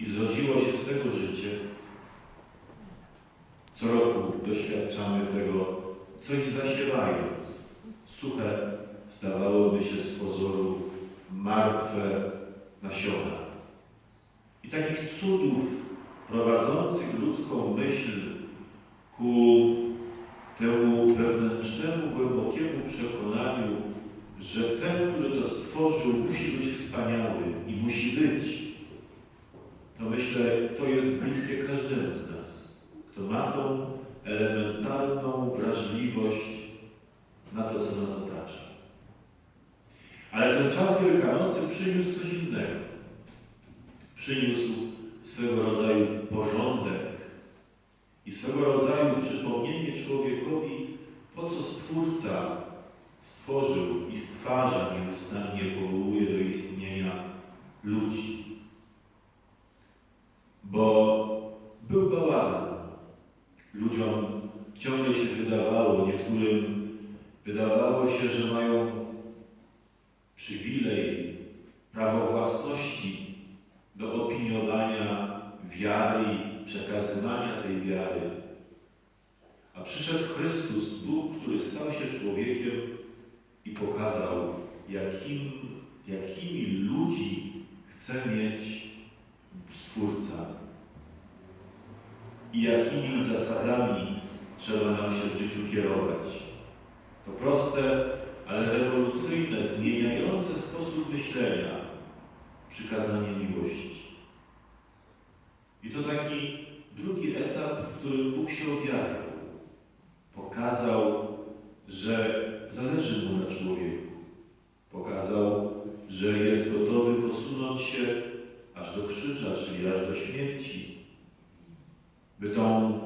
i zrodziło się z tego życie. Co roku doświadczamy tego, coś zasiewając. Suche zdawałoby się z pozoru martwe nasiona. I takich cudów prowadzących ludzką myśl ku temu wewnętrznemu, głębokiemu przekonaniu, że ten, który to stworzył, musi być wspaniały i musi być, to myślę, to jest bliskie każdemu z nas, kto ma tą elementarną wrażliwość na to, co nas otacza. Ale ten czas Wielkanocy przyniósł coś innego. Przyniósł swego rodzaju porządek i swego rodzaju przypomnienie człowiekowi, po co Stwórca stworzył i stwarza nieustannie, powołuje do istnienia ludzi. Bo był bałagan. Ludziom ciągle się wydawało, niektórym wydawało się, że mają przywilej, prawo własności do opiniowania wiary i przekazywania tej wiary. A przyszedł Chrystus, Bóg, który stał się człowiekiem i pokazał, jakim, jakimi ludzi chce mieć Stwórca i jakimi zasadami trzeba nam się w życiu kierować. To proste, ale rewolucyjne, zmieniające sposób myślenia przykazanie miłości. I to taki drugi etap, w którym Bóg się objawiał. Pokazał, że zależy mu na człowieku. Pokazał, że jest gotowy posunąć się aż do krzyża, czyli aż do śmierci, by tą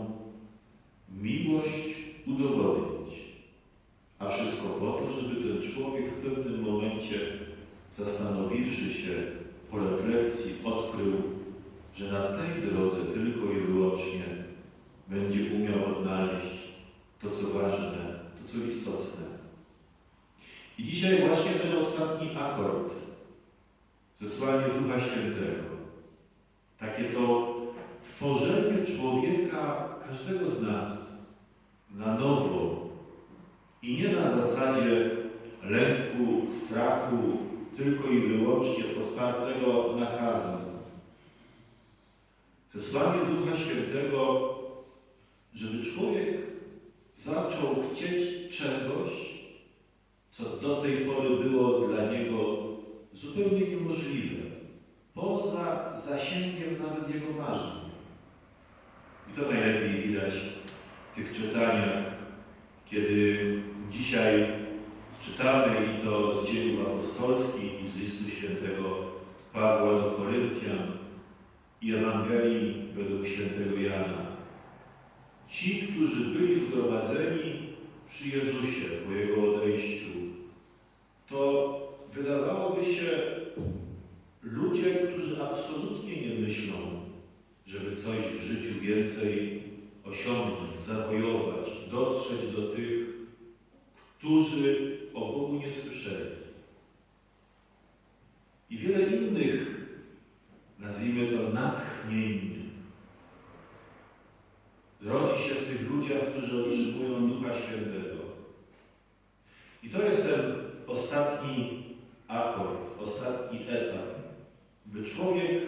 miłość udowodnić. A wszystko po to, żeby ten człowiek w pewnym momencie, zastanowiwszy się po refleksji, odkrył, że na tej drodze tylko i wyłącznie będzie umiał odnaleźć to, co ważne, to, co istotne. I dzisiaj właśnie ten ostatni akord, zesłanie Ducha Świętego, takie to tworzenie człowieka, każdego z nas, na nowo i nie na zasadzie lęku, strachu, tylko i wyłącznie podpartego nakazem. Zesłanie Ducha Świętego, żeby człowiek zaczął chcieć czegoś, co do tej pory było dla niego zupełnie niemożliwe, poza zasięgiem nawet jego marzeń. I to najlepiej widać w tych czytaniach, kiedy dzisiaj czytamy i to z dziejów apostolskich i z listu świętego Pawła do Koryntian i Ewangelii według świętego Jana. Ci, którzy byli zgromadzeni przy Jezusie po Jego odejściu, więcej osiągnąć, zawojować, dotrzeć do tych, którzy o Bogu nie słyszeli. I wiele innych, nazwijmy to natchnień, rodzi się w tych ludziach, którzy otrzymują Ducha Świętego. I to jest ten ostatni akord, ostatni etap, by człowiek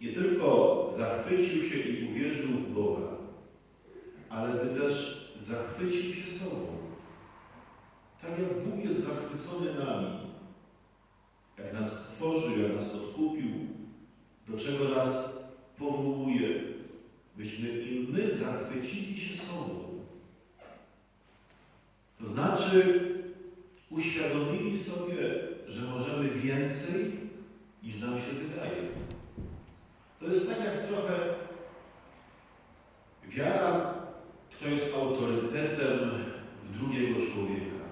nie tylko zachwycił się i uwierzył w Boga, ale by też zachwycił się sobą. Tak jak Bóg jest zachwycony nami, jak nas stworzył, jak nas odkupił, do czego nas powołuje, byśmy i my zachwycili się sobą. To znaczy, uświadomili sobie, że możemy więcej niż nam się wydaje. To jest tak jak trochę wiara, kto jest autorytetem w drugiego człowieka.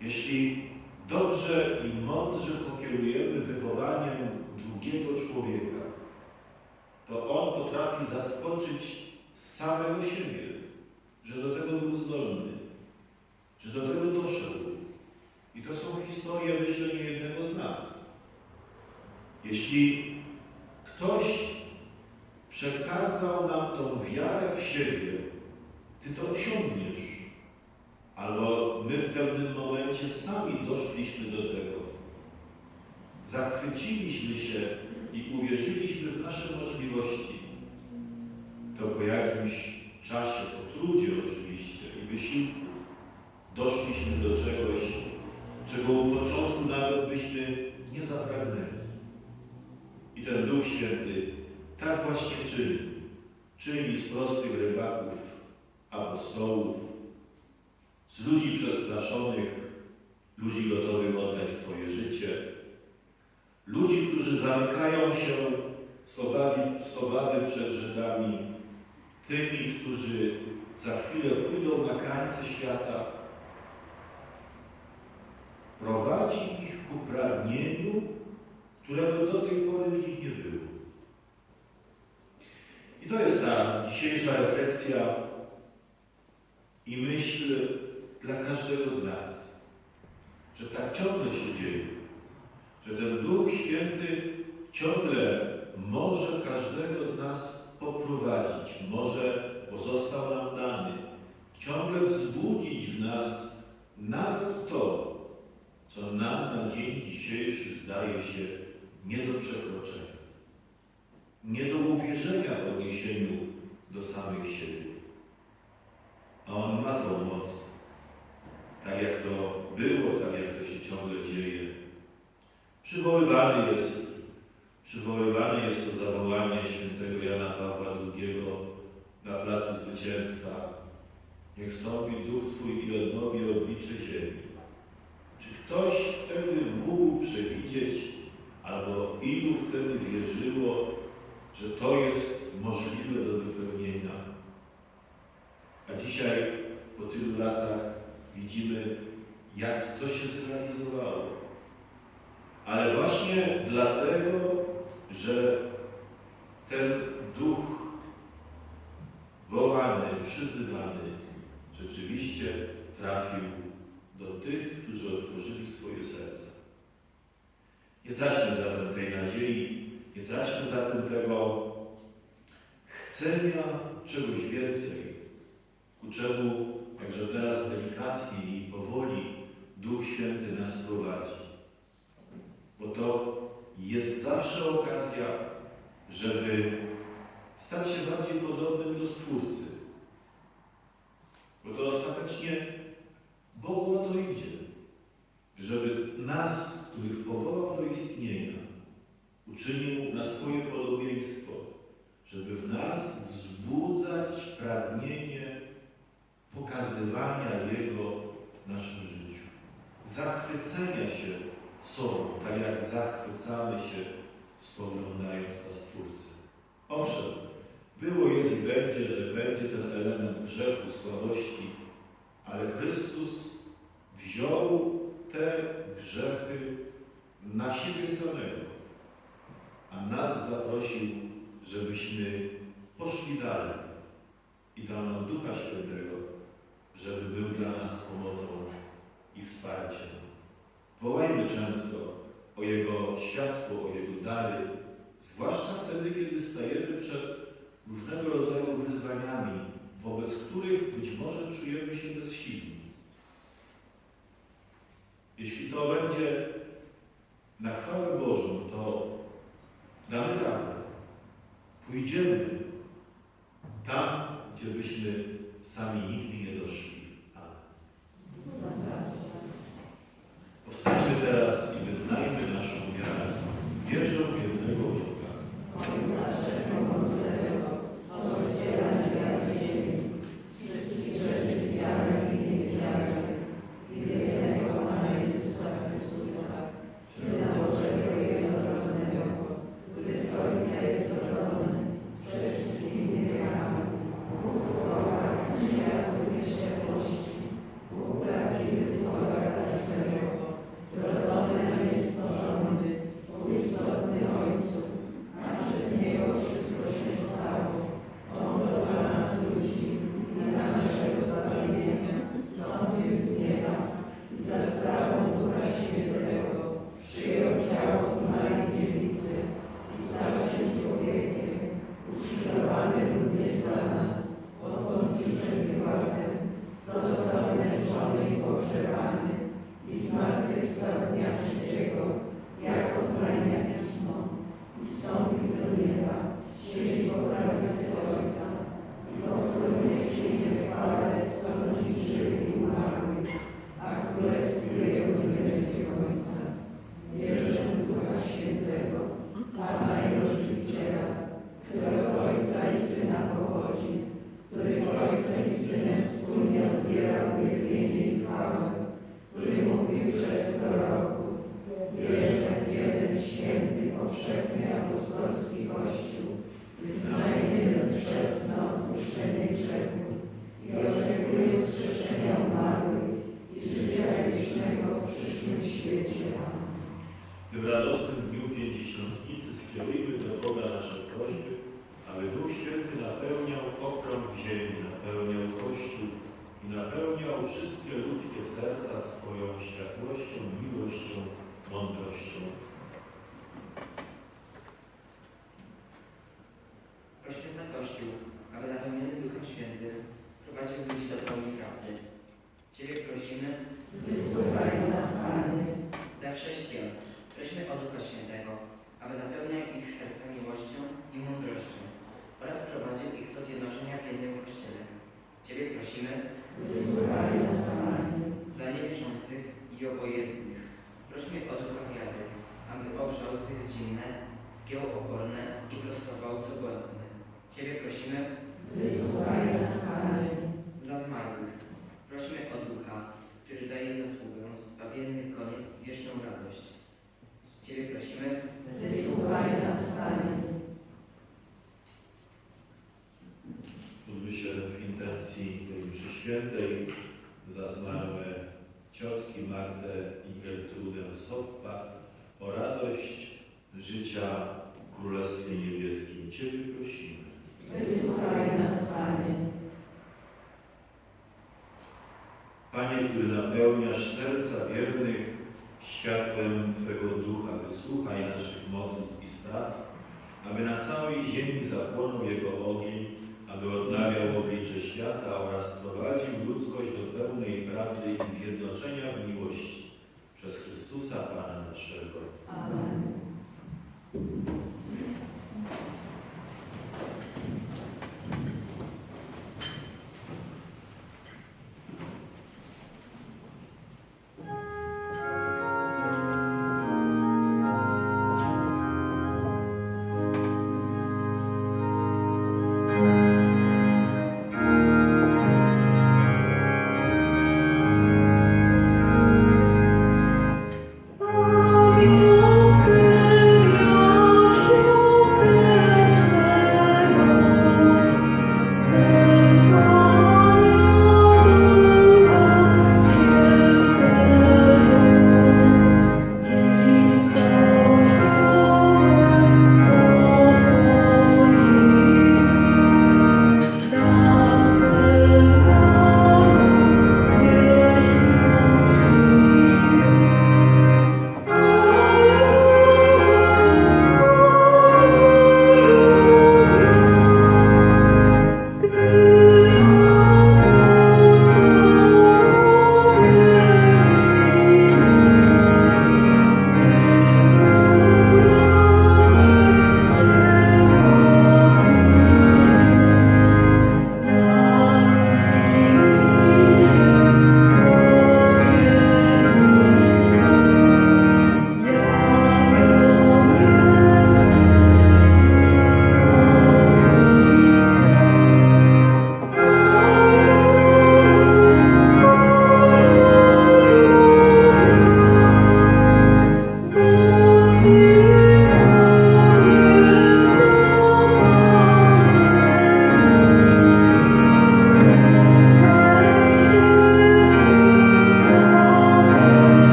Jeśli dobrze i mądrze pokierujemy wychowaniem drugiego człowieka, to on potrafi zaskoczyć samego siebie, że do tego był zdolny, że do tego doszedł. I to są historie, myślę, nie jednego z nas. Jeśli ktoś przekazał nam tą wiarę w siebie, ty to osiągniesz. Albo my w pewnym momencie sami doszliśmy do tego. Zachwyciliśmy się i uwierzyliśmy w nasze możliwości. To po jakimś czasie, po trudzie oczywiście i wysiłku, doszliśmy do czegoś, czego u początku nawet byśmy nie zapragnęli. I ten Duch Święty tak właśnie czyni. Czyni z prostych rybaków, apostołów, z ludzi przestraszonych, ludzi gotowych oddać swoje życie, ludzi, którzy zamykają się z obawy, z obawy przed Żydami, tymi, którzy za chwilę pójdą na krańce świata, prowadzi ich ku pragnieniu, którego do tej pory w nich nie było. I to jest ta dzisiejsza refleksja i myśl dla każdego z nas, że tak ciągle się dzieje, że ten Duch Święty ciągle może każdego z nas poprowadzić, może, bo został nam dany, ciągle wzbudzić w nas nawet to, co nam na dzień dzisiejszy zdaje się nie do przekroczenia, nie do uwierzenia w odniesieniu do samych siebie. A On ma tą moc, tak jak to było, tak jak to się ciągle dzieje. Przywoływany jest, przywoływane jest to zawołanie świętego Jana Pawła II na Placu Zwycięstwa. Niech stąpi Duch Twój i odnowi oblicze ziemi. Czy ktoś wtedy mógł przewidzieć, albo ilu wtedy wierzyło, że to jest możliwe do wypełnienia? A dzisiaj, po tylu latach, widzimy, jak to się zrealizowało. Ale właśnie dlatego, że ten duch wołany, przyzywany, rzeczywiście trafił do tych, którzy otworzyli swoje serca. Nie traćmy zatem tej nadziei, nie traćmy zatem tego chcenia czegoś więcej, ku czemu, jakże teraz delikatnie i powoli Duch Święty nas prowadzi. Bo to jest zawsze okazja, żeby stać się bardziej podobnym do Stwórcy. Bo to ostatecznie Bogu o to idzie. Żeby nas, uczynił na swoje podobieństwo, żeby w nas wzbudzać pragnienie pokazywania Jego w naszym życiu, zachwycenia się sobą, tak jak zachwycamy się spoglądając na Stwórcę. Owszem, było, jest i będzie, że będzie ten element grzechu, słabości, ale Chrystus wziął te grzechy na siebie samego, a nas zaprosił, żebyśmy poszli dalej i dał nam Ducha Świętego, żeby był dla nas pomocą i wsparciem. Wołajmy często o Jego światło, o Jego dary, zwłaszcza wtedy, kiedy stajemy przed różnego rodzaju wyzwaniami, wobec których być może czujemy się bezsilni. Jeśli to będzie na chwałę Bożą, to damy radę. Pójdziemy tam, gdzie byśmy sami nigdy nie doszli. Odpuszczenie grzechów i oczekuję wskrzeszenia umarłych i życia wiecznego w przyszłym świecie. Amen. W tym radosnym dniu pięćdziesiątnicy skierujmy do Boga nasze prośby, aby Duch Święty napełniał okrąg ziemi, napełniał Kościół i napełniał wszystkie ludzkie serca swoją światłością, miłością, mądrością. Prośmy za Kościół, aby napełniony Duchem Świętym prowadził ludzi do pełni prawdy. Ciebie prosimy, Wysłuchaj nas, Panie. dla chrześcijan, prośmy o Ducha Świętego, aby napełniał ich serca miłością i mądrością oraz prowadził ich do zjednoczenia w jednym Kościele. Ciebie prosimy, Wysłuchaj nas, Panie. dla niewierzących i obojętnych, prośmy o Ducha Wiary, aby ogrzał złych zimne, zgiął oporne i prostował co błędne. Ciebie prosimy, Wysłuchaj nas, Panie. Dla zmarłych prośmy o Ducha, który daje zasługę zbawienny koniec i wieczną radość. Ciebie prosimy, Wysłuchaj nas, Panie. Módlmy się w intencji tej mszy świętej za zmarłe ciotki Martę i Gertrudę Soppa o radość życia w Królestwie Niebieskim. Ciebie prosimy. Wysłuchaj nas, Panie. Panie, który napełniasz serca wiernych światłem Twego Ducha, wysłuchaj naszych modlitw i spraw, aby na całej ziemi zapłonął Jego ogień, aby odnawiał oblicze świata oraz prowadził ludzkość do pełnej prawdy i zjednoczenia w miłości przez Chrystusa Pana naszego. Amen.